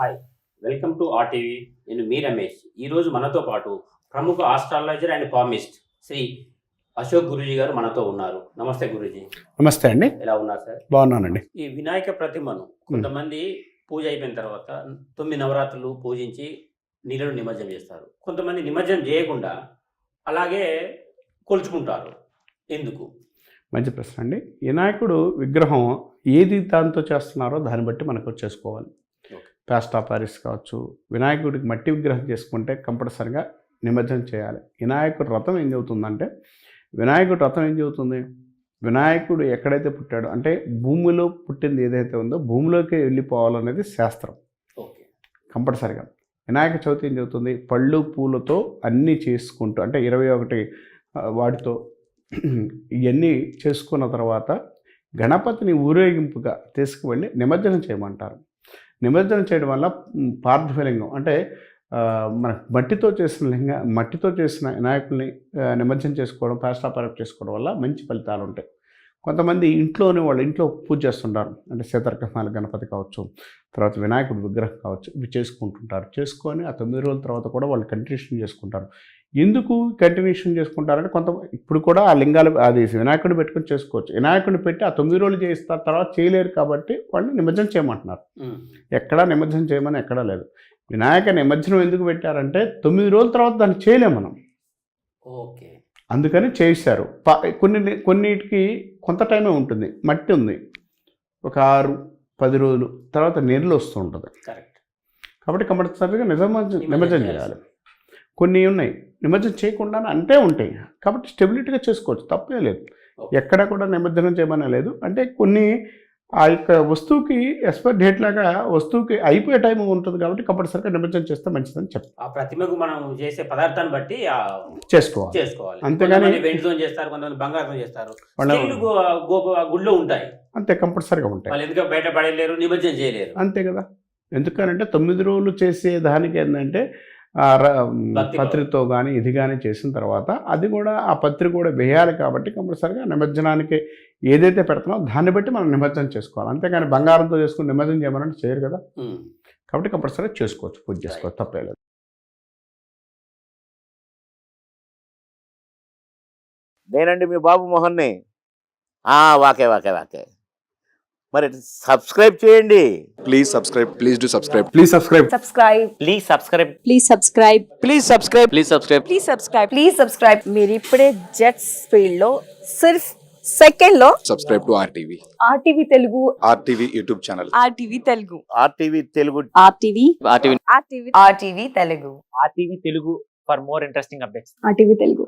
Hi welcome to RTV నేను మీ రమేష్. ఈరోజు మనతో పాటు ప్రముఖ astrologer and palmist Shri Ashok Guruji గారు మనతో ఉన్నారు. నమస్తే గురూజీ. నమస్తే అండి. ఎలా ఉన్నారు సార్? బాగున్నానండి. ఈ వినాయక ప్రతిమను కొంతమంది పూజ అయిపోయిన తర్వాత తొమ్మిది నవరాత్రులు పూజించి నీళ్ళను నిమజ్జనం చేస్తారు. కొంతమంది నిమజ్జనం చేయకుండా అలాగే కొలుచుకుంటారు. ఎందుకు? మంచి ప్రశ్న అండి. వినాయకుడు విగ్రహం ఏది దాంతో చేస్తున్నారో దాన్ని బట్టి మనకు చేసుకోవాలి ఆఫ్ ప్యారిస్ కావచ్చు. వినాయకుడికి మట్టి విగ్రహం చేసుకుంటే కంపల్సరిగా నిమజ్జనం చేయాలి. వినాయకుడు రథం ఏం చెబుతుందంటే వినాయకుడు రథం ఏం చెబుతుంది? వినాయకుడు ఎక్కడైతే పుట్టాడో అంటే భూమిలో పుట్టింది ఏదైతే ఉందో భూమిలోకి వెళ్ళిపోవాలనేది శాస్త్రం. ఓకే. కంపల్సరిగా. వినాయక చవితి ఏం చెబుతుంది? పళ్ళు పూలతో అన్నీ చేసుకుంటూ అంటే ఇరవై ఒకటి వాటితో ఇవన్నీ చేసుకున్న తర్వాత గణపతిని ఊరేగింపుగా తీసుకువెళ్ళి నిమజ్జనం చేయమంటారు. నిమజ్జనం చేయడం వల్ల మ్, పార్థివలింగం అంటే మన మట్టితో చేసిన లింగ మట్టితో చేసిన వినాయకుల్ని నిమజ్జనం చేసుకోవడం పాస్టాపరట్ చేసుకోవడం వల్ల మంచి ఫలితాలు ఉంటాయి. కొంతమంది ఇంట్లోనే వాళ్ళు ఇంట్లో పూజ చేస్తుంటారు. అంటే శీతర్కమాల గణపతి కావచ్చు తర్వాత వినాయకుడు విగ్రహం కావచ్చు ఇవి చేసుకుంటుంటారు. చేసుకొని ఆ తొమ్మిది రోజుల తర్వాత కూడా వాళ్ళు కంటిన్యూషన్ చేసుకుంటారు. ఎందుకు కంటిన్యూషన్ చేసుకుంటారంటే కొంత ఇప్పుడు కూడా ఆ లింగాలు అది వినాయకుడిని పెట్టుకొని చేసుకోవచ్చు. వినాయకుడిని పెట్టి ఆ తొమ్మిది రోజులు చేస్తారు తర్వాత చేయలేరు కాబట్టి వాళ్ళు నిమజ్జనం చేయమంటున్నారు. ఎక్కడా నిమజ్జనం చేయమని ఎక్కడా లేదు. వినాయక నిమజ్జనం ఎందుకు పెట్టారంటే తొమ్మిది రోజుల తర్వాత దాన్ని చేయలేం మనం. ఓకే. అందుకని చేశారు. కొన్ని కొన్నిటికి కొంత టైమే ఉంటుంది. మట్టి ఉంది. ఒక ఆరు పది రోజులు తర్వాత నీళ్ళు వస్తూ ఉంటుంది. కరెక్ట్. కాబట్టి కంపల్సరీగా నిజమజ్జ నిమజ్జనం చేయాలి. కొన్ని ఉన్నాయి. నిమజ్జనం చేయకుండా అంటే ఉంటాయి. కాబట్టి స్టెబిలిటీగా చేసుకోవచ్చు. తప్పే లేదు. ఎక్కడ కూడా నిమజ్జనం చేయమనే లేదు. అంటే కొన్ని ఆ యొక్క వస్తువుకి ఎక్స్పైర్ డేట్ లాగా వస్తువుకి అయిపోయే టైం ఉంటుంది కాబట్టి కంపల్సరీగా నిమజ్జనం చేస్తే మంచిదని చెప్ ఆ ప్రతిమకు మనం చేసే పదార్థాన్ని బట్టి చేసుకోవాలి. చేసుకోవాలి. అంతేగాని- వెండితో చేస్తారు కొంతమంది బంగారంతో చేస్తారు. గుళ్ళో ఉంటాయి. అంతే కంపల్సరీగా ఉంటాయి. వాళ్ళు ఎందుకు బయట పడలేరు నిమజ్జనం చేయలేరు. అంతే కదా. ఎందుకనంటే తొమ్మిది రోజులు చేసే దానికి ఏంటంటే. పత్రితో కానీ ఇది కానీ చేసిన తర్వాత అది కూడా ఆ పత్రి కూడా వేయాలి కాబట్టి కంపల్సరిగా నిమజ్జనానికి ఏదైతే పెడుతున్నామో దాన్ని బట్టి మనం నిమజ్జనం చేసుకోవాలి. అంతేగాని బంగారంతో చేసుకుని నిమజ్జనం చేయమనంటే చేయరు కదా. కాబట్టి కంపల్సరీగా చేసుకోవచ్చు పూజ చేసుకోవచ్చు తప్పలేదు నేనండి మీ బాబు మోహన్ని. వాకే వాకే వాకే. మరి సబ్స్క్రైబ్ చేయండి Please subscribe. Please do subscribe. Please subscribe subscribe please subscribe please subscribe please subscribe please subscribe please subscribe please subscribe మీరు ఇప్పుడే జెట్స్ ఫీల్డ్లో సిర్ఫ్ సెకండ్లో Subscribe to RTV. RTV Telugu RTV YouTube channel. RTV Telugu RTV Telugu RTV RTV RTV RTV Telugu RTV Telugu for more interesting updates RTV Telugu